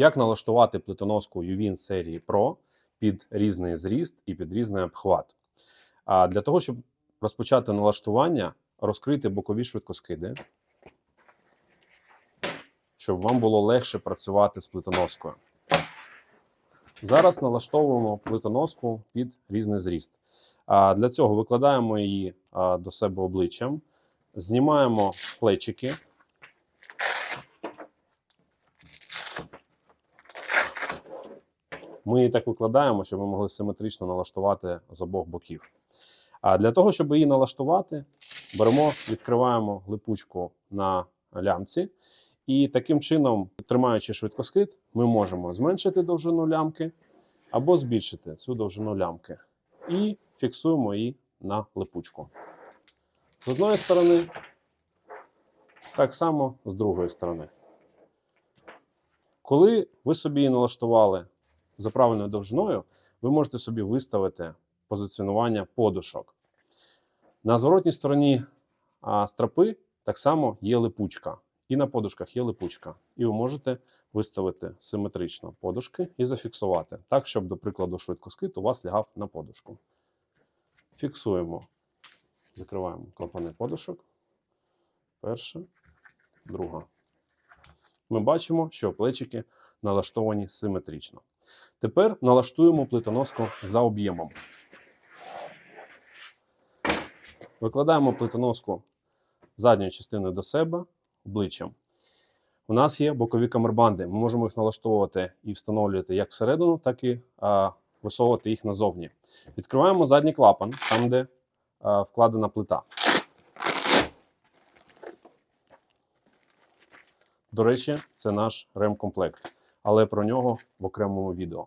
Як налаштувати плитоноску UVIN серії Pro під різний зріст і під різний обхват? А для того, щоб розпочати налаштування, розкрити бокові швидкоскиди, щоб вам було легше працювати з плитоноскою. Зараз налаштовуємо плитоноску під різний зріст. А для цього викладаємо її до себе обличчям, знімаємо плечики. Ми її так викладаємо, щоб ми могли симетрично налаштувати з обох боків. А для того, щоб її налаштувати, беремо, відкриваємо липучку на лямці. І таким чином, тримаючи швидкоскид, ми можемо зменшити довжину лямки або збільшити цю довжину лямки. І фіксуємо її на липучку. З одної сторони, так само з другої сторони. Коли ви собі її налаштували за правильною довжиною, ви можете собі виставити позиціонування подушок. На зворотній стороні а, стропи так само є липучка. І на подушках є липучка. І ви можете виставити симетрично подушки і зафіксувати так, щоб, до прикладу, швидкоскид у вас лягав на подушку. Фіксуємо, закриваємо клапани подушок. Перша, друга. Ми бачимо, що плечики налаштовані симетрично. Тепер налаштуємо плитоноску за об'ємом. Викладаємо плитоноску задньою частиною до себе, обличчям. У нас є бокові камербанди. Ми можемо їх налаштовувати і встановлювати як всередину, так і а, висовувати їх назовні. Відкриваємо задній клапан, там, де а, вкладена плита. До речі, це наш ремкомплект, але про нього в окремому відео.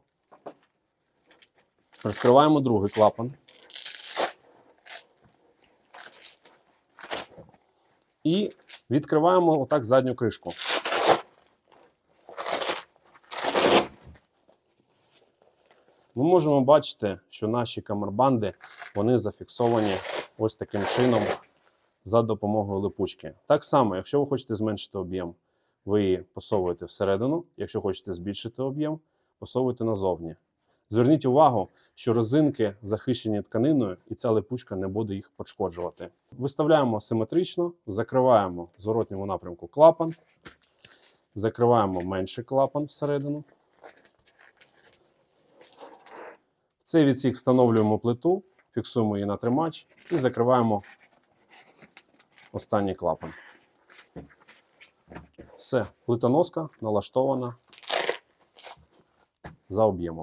Розкриваємо другий клапан. І відкриваємо отак задню кришку. Ми можемо бачити, що наші камербанди вони зафіксовані ось таким чином за допомогою липучки. Так само, якщо ви хочете зменшити об'єм, ви її посовуєте всередину. Якщо хочете збільшити об'єм, посовуєте назовні. Зверніть увагу, що розинки захищені тканиною, і ця липучка не буде їх пошкоджувати. Виставляємо симетрично, закриваємо в зворотньому напрямку клапан, закриваємо менший клапан всередину. В цей відсік встановлюємо плиту, фіксуємо її на тримач і закриваємо останній клапан. Все, плитоноска налаштована за об'ємом.